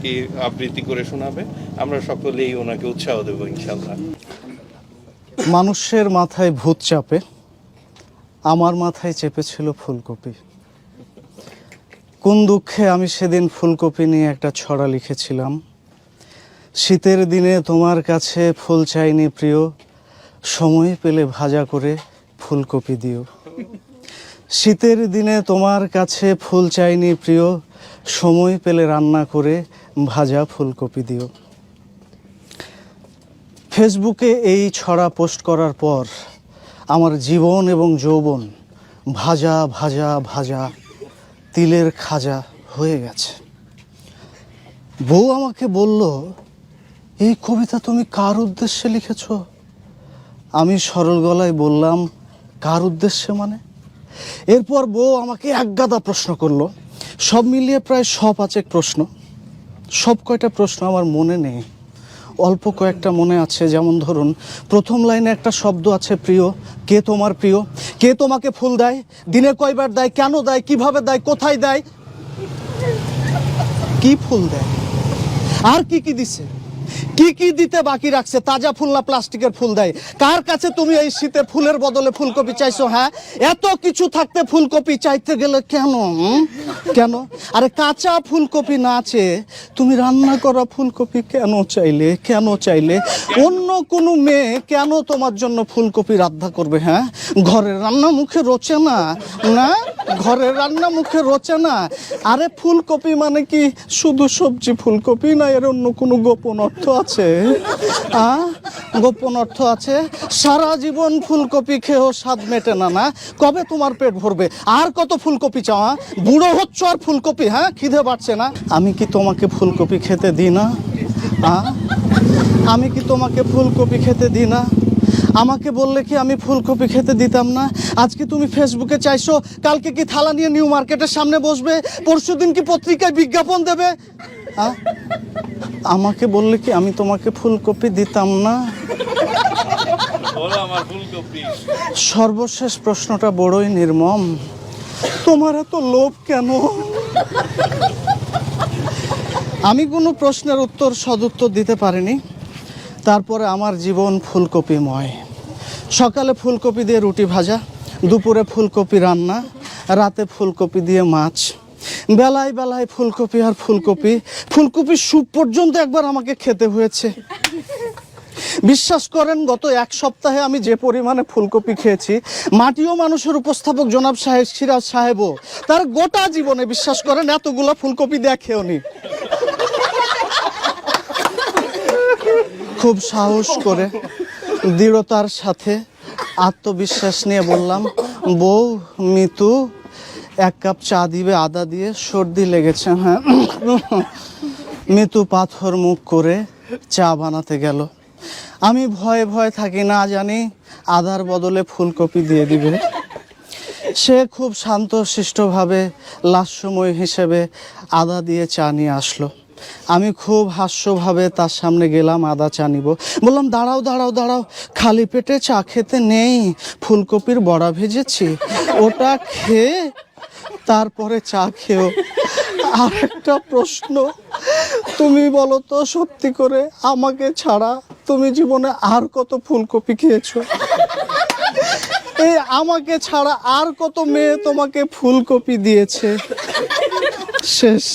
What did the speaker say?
কি আবৃত্তি করে শোনাবে? আমরা সকলেই ওনাকে উৎসাহ দেবো ইনশাল্লাহ মানুষের মাথায় ভূত চাপে, আমার মাথায় চেপেছিল ফুলকপি। কোন দুঃখে আমি সেদিন ফুলকপি নিয়ে একটা ছড়া লিখেছিলাম? শীতের দিনে তোমার কাছে ফুল চাইনি প্রিয়, সময় পেলে ভাজা করে ফুলকপি দিও। শীতের দিনে তোমার কাছে ফুল চাইনি প্রিয়, সময় পেলে রান্না করে ভাজা ফুলকপি দিও। ফেসবুকে এই ছড়া পোস্ট করার পর আমার জীবন এবং যৌবন ভাজা ভাজা ভাজা তিলের খাজা হয়ে গেছে। বউ আমাকে বলল, এই কবিতা তুমি কার উদ্দেশ্যে লিখেছ? আমি সরল গলায় বললাম, কার উদ্দেশ্যে মানে? এরপর বউ আমাকে একগাদা প্রশ্ন করল, সব মিলিয়ে প্রায় শ পাঁচেক প্রশ্ন। সব কয়টা প্রশ্ন আমার মনে নেই। অল্প কয়েকটা মনে আছে, যেমন ধরুন, প্রথম লাইনে একটা শব্দ আছে, প্রিয়। কে তোমার প্রিয়? কে তোমাকে ফুল দেয়? দিনে কয়বার দেয়? কেন দেয়? কীভাবে দেয়? কোথায় দেয়? কি ফুল দেয়? আর কি কি দিছে? কি কি দিতে বাকি রাখছে? তাজা ফুল না প্লাস্টিকের ফুল দেয়? কার কাছে তুমি এই শীতে ফুলের বদলে ফুলকপি চাইছো হ্যাঁ? এত কিছু থাকতে ফুলকপি চাইতে গেলে কেন কেন? আরে কাঁচা ফুলকপি না আছে তুমি রান্না করা ফুলকপি কেন চাইলে? কেন চাইলে? অন্য কোনো মেয়ে কেন তোমার জন্য ফুলকপি রান্না করবে হ্যাঁ? ঘরের রান্না মুখে রোচে না না? ঘরের রান্না মুখে রোচে না। আরে ফুলকপি মানে কি? শুধু সবজি ফুলকপি না, এর অন্য কোনো গোপন অর্থ আছে? আ? গোপন অর্থ আছে, সারা জীবন ফুলকপি খেয়েও স্বাদ মেটে না না? কবে তোমার পেট ভরবে? আর কত ফুলকপি চাওয়া বুড়ো হচ্ছ আর ফুলকপি হ্যাঁ? খিদে বাড়ছে না? আমি কি তোমাকে ফুলকপি খেতে দিই না? আমি কি তোমাকে ফুলকপি খেতে দিই না? আমাকে বললে কি আমি ফুলকপি খেতে দিতাম না? আজকে তুমি ফেসবুকে চাইছো কালকে কি থালা নিয়ে নিউ মার্কেটের সামনে বসবে? পরশু দিন কি পত্রিকায় বিজ্ঞাপন দেবে? আমাকে বললে কি আমি তোমাকে ফুলকপি দিতাম না? সর্বশেষ প্রশ্নটা বড়ই নির্মম। তোমার এত লোভ কেন? আমি কোনো প্রশ্নের উত্তর সদুত্তর দিতে পারিনি। তারপরে আমার জীবন ফুলকপিময়। সকালে ফুলকপি দিয়ে রুটি ভাজা, দুপুরে ফুলকপি রান্না, রাতে ফুলকপি দিয়ে মাছ। বেলায় বেলায় ফুলকপি আর ফুলকপি ফুলকপি স্যুপ পর্যন্ত একবার আমাকে খেতে হয়েছে। বিশ্বাস করেন, গত এক সপ্তাহে আমি যে পরিমাণে ফুলকপি খেয়েছি, মাটিও মানুষের উপস্থাপক জনাব সাহেব সিরাজ সাহেবও, তার গোটা জীবনে বিশ্বাস করেন, এতগুলা ফুলকপি দেখেওনি খুব সাহস করে দৃঢ়তার সাথে আত্মবিশ্বাস নিয়ে বললাম, বউ, মিতু, এক কাপ চা দিবে, আদা দিয়ে সর্দি লেগেছে। হ্যাঁ। মিতু পাথর মুখ করে চা বানাতে গেল। আমি ভয়ে ভয়ে থাকি, না জানি, আদার বদলে ফুলকপি দিয়ে দিবে। সে খুব শান্ত শিষ্টভাবে লাস্যময় হিসেবে আদা দিয়ে চা নিয়ে আসলো। আমি খুব হাস্যভাবে তার সামনে গেলাম, আদা চা নিব। বললাম, দাঁড়াও দাঁড়াও দাঁড়াও, খালি পেটে চা খেতে নেই, ফুলকপির বড়া ভেজেছি, ওটা খেয়ে তারপরে চা খেও। আর একটা প্রশ্ন, তুমি বলো তো সত্যি করে আমাকে ছাড়া তুমি জীবনে আর কত ফুলকপি খেয়েছো? এই আমাকে ছাড়া আর কত মেয়ে তোমাকে ফুলকপি দিয়েছে? শেষ।